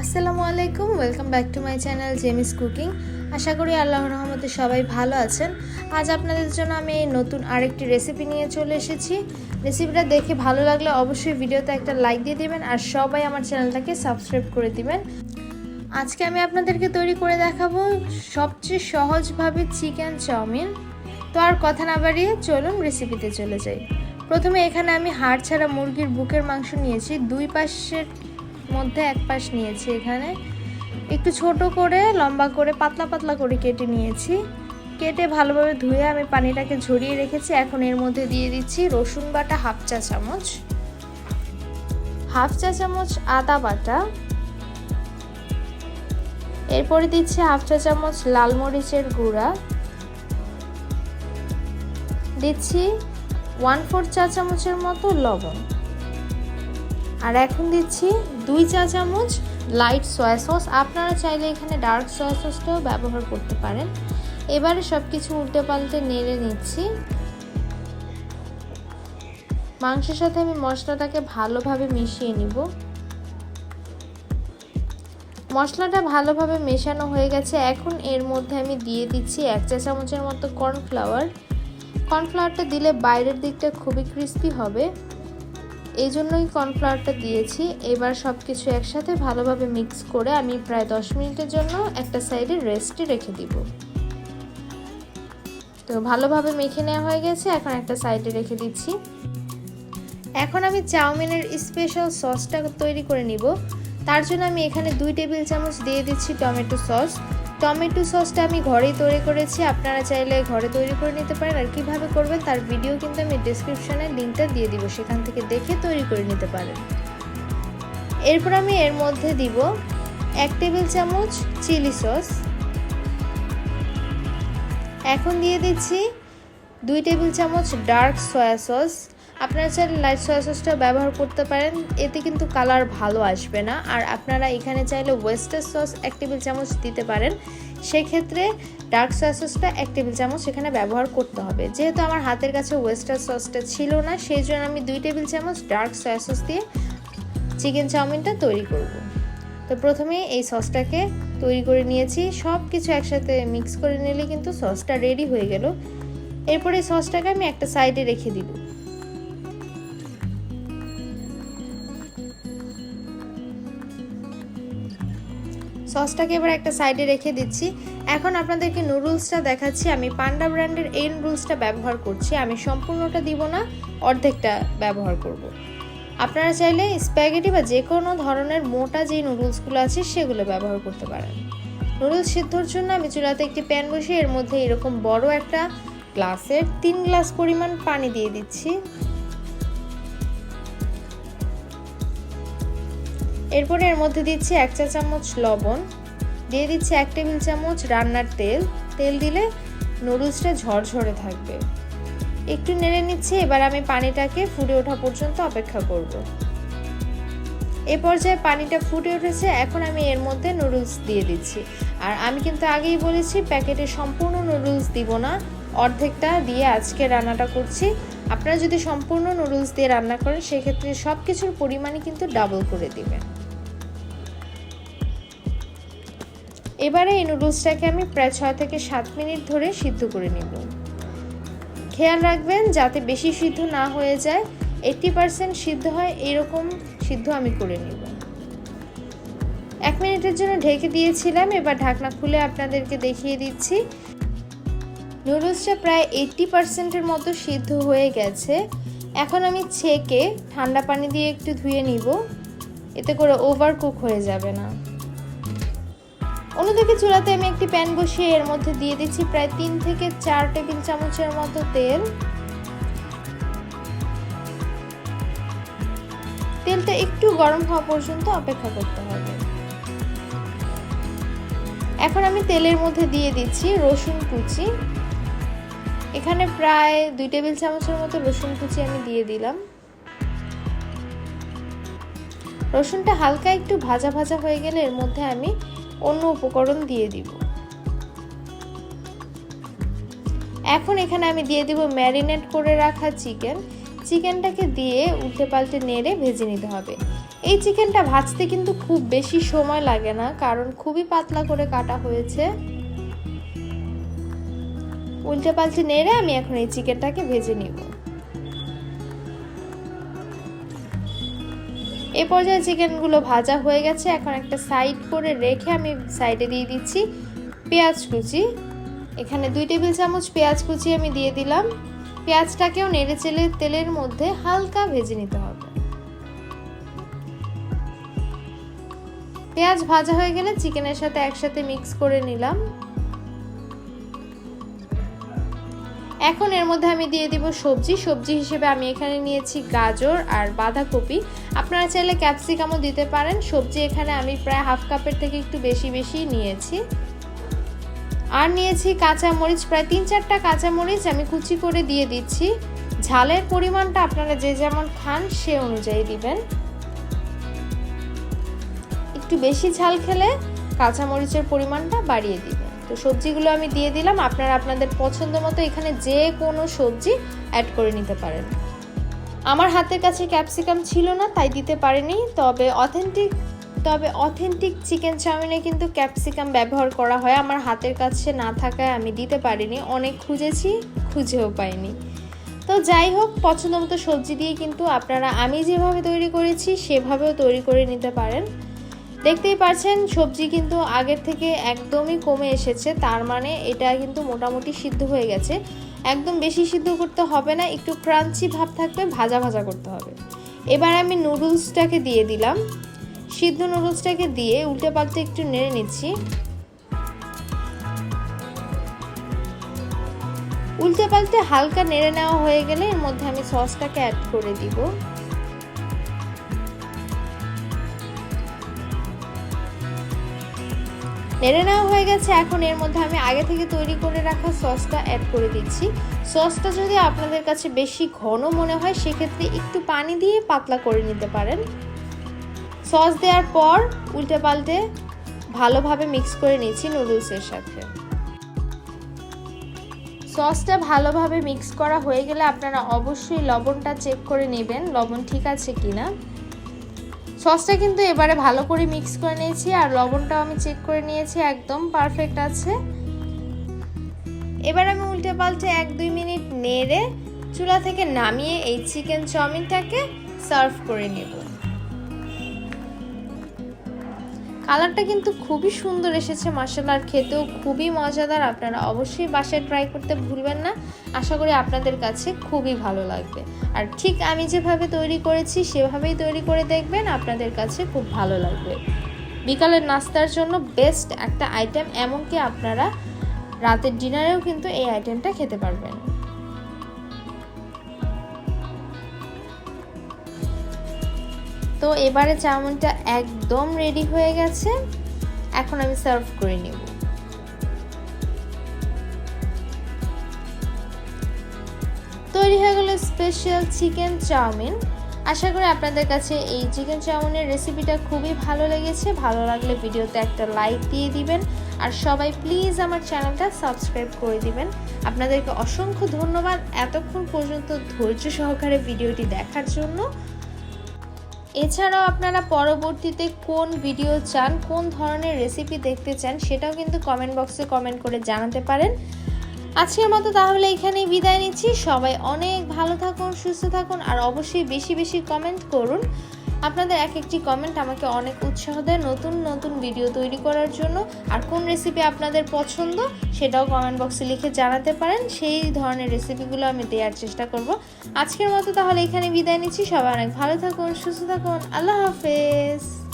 আসসালামু আলাইকুম welcome back to my channel Jemis cooking আশা করি আল্লাহ রহমতে সবাই ভালো আছেন। আজ আপনাদের জন্য আমি নতুন আরেকটি রেসিপি নিয়ে চলে এসেছি। রেসিপিটা দেখে ভালো লাগলে অবশ্যই ভিডিওতে একটা লাইক দিয়ে দিবেন আর সবাই আমার চ্যানেলটাকে সাবস্ক্রাইব করে দিবেন। আজকে আমি আপনাদেরকে তৈরি করে দেখাবো সবচেয়ে সহজভাবে চিকেন চাউমিন। তো আর কথা না বাড়িয়ে চলুন রেসিপিতে চলে যাই। প্রথমে এখানে আমি হাড় ছাড়া মুরগির বুকের মাংস নিয়েছি। দুই পাশের মধ্যে এক পাশ নিয়েছি এখানে। একটু ছোট করে, লম্বা করে, পাতলা পাতলা করে কেটে নিয়েছি। কেটে ভালোভাবে ধুয়ে আমি পানিটাকে ঝরিয়ে রেখেছি। এখন এর মধ্যে দিয়ে দিচ্ছি রসুন বাটা হাফ চা চামচ। হাফ চা চামচ আদা বাটা। এরপরে দিচ্ছি হাফ চা চামচ লাল মরিচের গুঁড়া। দিচ্ছি ওয়ান ফোর চা চামচের মতো লবণ। আর এখন দিচ্ছি দুই চা চামচ লাইট সয়া সস আপনারা চাইলে এখানে ডার্ক সয়া সসটাও ব্যবহার করতে পারেন। এবারে সব কিছু উল্টে পাল্টে নেড়ে নিচ্ছি। মাংসের সাথে আমি মশলাটাকে ভালোভাবে মিশিয়ে নিব। মশলাটা ভালোভাবে মেশানো হয়ে গেছে। এখন এর মধ্যে আমি দিয়ে দিচ্ছি এক চা চামচের মতো কর্নফ্লাওয়ার কর্নফ্লাওয়ারটা দিলে বাইরের দিকটা খুবই ক্রিস্পি হবে। এই জন্যই কর্নফ্লাওয়ারটা দিয়েছি। এবার সব কিছু একসাথে ভালোভাবে মিক্স করে আমি প্রায় দশ মিনিটের জন্য একটা সাইডে রেস্টে রেখে দিব। তো ভালোভাবে মেখে নেওয়া হয়ে গেছে, এখন একটা সাইডে রেখে দিচ্ছি। এখন আমি চাউমিনের স্পেশাল সসটা তৈরি করে নিব। তার জন্য আমি এখানে দুই টেবিল চামচ দিয়ে দিচ্ছি টমেটো সস। টমেটো সসটা আমি ঘরেই তৈরি করেছি। আপনারা চাইলে ঘরে তৈরি করে নিতে পারেন। আর কীভাবে করবেন তার ভিডিও কিন্তু আমি ডিসক্রিপশনে লিঙ্কটা দিয়ে দিব। সেখান থেকে দেখে তৈরি করে নিতে পারেন। এরপর আমি এর মধ্যে দিব এক টেবিল চামচ চিলি সস। এখন দিয়ে দিচ্ছি দুই টেবিল চামচ ডার্ক সয়া সস। আপনারা চাইলে লাইট সয়া সসটা ব্যবহার করতে পারেন। এতে কিন্তু কালার ভালো আসবে না। আর আপনারা এখানে চাইলে ওয়েস্টার সস এক টেবিল চামচ দিতে পারেন। সেক্ষেত্রে ডার্ক সয়া সসটা এক টেবিল চামচ এখানে ব্যবহার করতে হবে। যেহেতু আমার হাতের কাছে ওয়েস্টার সসটা ছিল না, সেই জন্য আমি দুই টেবিল চামচ ডার্ক সয়া সস দিয়ে চিকেন চাউমিনটা তৈরি করব। তো প্রথমে এই সসটাকে তৈরি করে নিয়েছি। সব কিছু একসাথে মিক্স করে নিলে কিন্তু সসটা রেডি হয়ে গেল। এরপরে সসটাকে আমি একটা সাইডে রেখে দিব। সসটাকে এবার একটা সাইডে রেখে দিচ্ছি। এখন আপনাদেরকে নুডলসটা দেখাচ্ছি। আমি পান্ডা ব্র্যান্ডের এই নুডলসটা ব্যবহার করছি। আমি সম্পূর্ণটা দিব না, অর্ধেকটা ব্যবহার করব। আপনারা চাইলে স্প্যাগেটি বা যে কোনো ধরনের মোটা যে নুডলসগুলো আছে, সেগুলো ব্যবহার করতে পারেন। নুডলস সিদ্ধর জন্য আমি চুলাতে একটি প্যান বসিয়ে এর মধ্যে এরকম বড় একটা গ্লাসের তিন গ্লাস পরিমাণ পানি দিয়ে দিচ্ছি। এরপরে এর মধ্যে দিচ্ছি এক চা চামচ লবণ, দিয়ে দিচ্ছি এক টেবিল চামচ রান্নার তেল। তেল দিলে নুডলসটা ঝরঝরে থাকবে। একটু নেড়ে নিচ্ছি, এবার আমি পানিটাকে ফুটে ওঠা পর্যন্ত অপেক্ষা করব। এ পর্যায়ে পানিটা ফুটে উঠেছে, এখন আমি এর মধ্যে নুডলস দিয়ে দিচ্ছি। আর আমি কিন্তু আগেই বলেছি, প্যাকেটে সম্পূর্ণ নুডলস দিব না। অর্ধেকটা দিয়ে আজকে রান্নাটা করছি। আপনারা যদি সম্পূর্ণ নুডলস দিয়ে রান্না করেন, সেক্ষেত্রে সব কিছুর পরিমাণই কিন্তু ডাবল করে দিবেন। এবারে এই নুডলসটাকে আমি প্রায় ছয় থেকে সাত মিনিট ধরে সিদ্ধ করে নিব। খেয়াল রাখবেন, যাতে বেশি সিদ্ধ না হয়ে যায় এইটটি পারসেন্ট সিদ্ধ হয়, এরকম সিদ্ধ আমি করে নিব। এক মিনিটের জন্য ঢেকে দিয়েছিলাম, এবার ঢাকনা খুলে আপনাদেরকে দেখিয়ে দিচ্ছি। নুডলসটা প্রায় এইটটি পারসেন্টের মতো সিদ্ধ হয়ে গেছে। এখন আমি ছেঁকে ঠান্ডা পানি দিয়ে একটু ধুয়ে নিব। এতে করে ওভার কুক হয়ে যাবে না। অন্যদিকে চুলাতে আমি একটি প্যান বসিয়ে এর মধ্যে দিয়ে দিচ্ছি প্রায় তিন থেকে চার টেবিল চামচের মতো তেল। তেলটা একটু গরম হওয়া পর্যন্ত অপেক্ষা করতে হবে। এখন আমি তেলের মধ্যে দিয়ে দিচ্ছি রসুন কুচি। এখানে প্রায় দুই টেবিল চামচের মতো রসুন কুচি আমি দিয়ে দিলাম। রসুনটা হালকা একটু ভাজা ভাজা হয়ে গেলে এর মধ্যে আমি অন্য উপকরণ দিয়ে দিব। এখন এখানে আমি দিয়ে দিব ম্যারিনেট করে রাখা চিকেন। চিকেনটাকে দিয়ে উল্টে পাল্টে নেড়ে ভেজে নিতে হবে। এই চিকেনটা ভাজতে কিন্তু খুব বেশি সময় লাগে না, কারণ খুবই পাতলা করে কাটা হয়েছে। উল্টে পাল্টে নেড়ে আমি এখন এই চিকেনটাকে ভেজে নিব। এ পর্যায়ে চিকেনগুলো ভাজা হয়ে গেছে। এখন একটা সাইড করে রেখে আমি সাইডে দিয়ে দিচ্ছি পেঁয়াজ কুচি। এখানে দুই টেবিল চামচ পেঁয়াজ কুচি আমি দিয়ে দিলাম। পেঁয়াজটাকেও নেড়ে চেলে তেলের মধ্যে হালকা ভেজে নিতে হবে। পেঁয়াজ ভাজা হয়ে গেলে চিকেনের সাথে একসাথে মিক্স করে নিলাম। এখন এর মধ্যে আমি দিয়ে দিব সবজি। সবজি হিসেবে আমি এখানে নিয়েছি গাজর আর বাঁধাকপি। আপনারা চাইলে ক্যাপসিকামও দিতে পারেন। সবজি এখানে আমি প্রায় হাফ কাপের থেকে একটু বেশি বেশি নিয়েছি। আর নিয়েছি কাঁচা মরিচ প্রায় তিন চারটা কাঁচা মরিচ আমি কুচি করে দিয়ে দিচ্ছি। ঝালের পরিমাণটা আপনারা যে যেমন খান সে অনুযায়ী দিবেন। একটু বেশি ঝাল খেলে কাঁচা মরিচের পরিমাণটা বাড়িয়ে দিবেন তো সবজিগুলো আমি দিয়ে দিলাম। আপনারা আপনাদের পছন্দ মতো এখানে যে কোনো সবজি অ্যাড করে নিতে পারেন। আমার হাতের কাছে ক্যাপসিকাম ছিল না, তাই দিতে পারিনি। তবে অথেন্টিক তবে অথেন্টিক চিকেন চাউমিনে কিন্তু ক্যাপসিকাম ব্যবহার করা হয়। আমার হাতের কাছে না থাকায় আমি দিতে পারিনি। অনেক খুঁজেছি, খুঁজেও পাইনি। তো যাই হোক, পছন্দ মতো সবজি দিয়ে কিন্তু আপনারা আমি যেভাবে তৈরি করেছি, সেভাবেও তৈরি করে নিতে পারেন। দেখতেই পাচ্ছেন সবজি কিন্তু আগের থেকে একদমই কমে এসেছে। তার মানে এটা কিন্তু মোটামুটি সিদ্ধ হয়ে গেছে। একদম বেশি সিদ্ধ করতে হবে না, একটু ক্রাঞ্চি ভাব থাকবে, ভাজা ভাজা করতে হবে। এবার আমি নুডলসটাকে দিয়ে দিলাম। সিদ্ধ নুডলসটাকে দিয়ে উল্টে পাল্টে একটু নেড়ে নিচ্ছি। উল্টে পাল্টে হালকা নেড়ে নেওয়া হয়ে গেলে এর মধ্যে আমি সসটাকে অ্যাড করে দিব। নেড়ে নেওয়া হয়ে গেছে। এখন এর মধ্যে আমি আগে থেকে তৈরি করে রাখা সসটা অ্যাড করে দিচ্ছি। সসটা যদি আপনাদের কাছে বেশি ঘন মনে হয়, সেক্ষেত্রে একটু পানি দিয়ে পাতলা করে নিতে পারেন। সস দেওয়ার পর উল্টে পাল্টে ভালোভাবে মিক্স করে নিচ্ছি নুডলসের সাথে। সসটা ভালোভাবে মিক্স করা হয়ে গেলে আপনারা অবশ্যই লবণটা চেক করে নেবেন। লবণ ঠিক আছে কিনা? সসটা কিন্তু এবারে ভালো করে মিক্স করে নিয়েছি আর লবণটাও আমি চেক করে নিয়েছি, একদম পারফেক্ট আছে। এবার আমি উল্টে পাল্টে এক দুই মিনিট নেড়ে চুলা থেকে নামিয়ে এই চিকেন চাউমিনটাকে সার্ভ করে নেব। কালারটা কিন্তু খুবই সুন্দর এসেছে মশলার খেতেও খুবই মজাদার, আপনারা অবশ্যই বাসায় ট্রাই করতে ভুলবেন না। আশা করি আপনাদের কাছে খুবই ভালো লাগবে। আর ঠিক আমি যেভাবে তৈরি করেছি, সেভাবেই তৈরি করে দেখবেন, আপনাদের কাছে খুব ভালো লাগবে। বিকালের নাস্তার জন্য বেস্ট একটা আইটেম এমনকি আপনারা রাতের ডিনারেও কিন্তু এই আইটেমটা খেতে পারবেন। তো এবারে চাউমিনটা একদম রেডি হয়ে গেছে। এখন আমি সার্ভ করে নেব। তৈরি হয়ে গেল স্পেশাল চিকেন চাউমিন। আশা করি আপনাদের কাছে এই চিকেন চাউমিনের রেসিপিটা খুবই ভালো লেগেছে। ভালো লাগলে ভিডিওতে একটা লাইক দিয়ে দিবেন। আর সবাই প্লিজ আমার চ্যানেলটা সাবস্ক্রাইব করে দিবেন। আপনাদেরকে অসংখ্য ধন্যবাদ এতক্ষণ পর্যন্ত ধৈর্য সহকারে ভিডিওটি দেখার জন্য। এছাড়াও আপনারা পরবর্তীতে কোন ভিডিও চান, কোন ধরনের রেসিপি দেখতে চান, সেটাও কিন্তু কমেন্ট বক্সে কমেন্ট করে জানাতে পারেন। আজকের মতো তাহলে এখানেই বিদায় নিচ্ছি। সবাই অনেক ভালো থাকুন, সুস্থ থাকুন, আর অবশ্যই বেশি বেশি কমেন্ট করুন। আপনাদের এক একটি কমেন্ট আমাকে অনেক উৎসাহ দেয় নতুন নতুন ভিডিও তৈরি করার জন্য। আর কোন রেসিপি আপনাদের পছন্দ সেটাও কমেন্ট বক্সে লিখে জানাতে পারেন। সেই ধরনের রেসিপিগুলো আমি দেওয়ার চেষ্টা করব। আজকের মতো তাহলে এখানে বিদায় নিচ্ছি। সবাই অনেক ভালো থাকুন, সুস্থ থাকুন। আল্লাহ হাফেজ।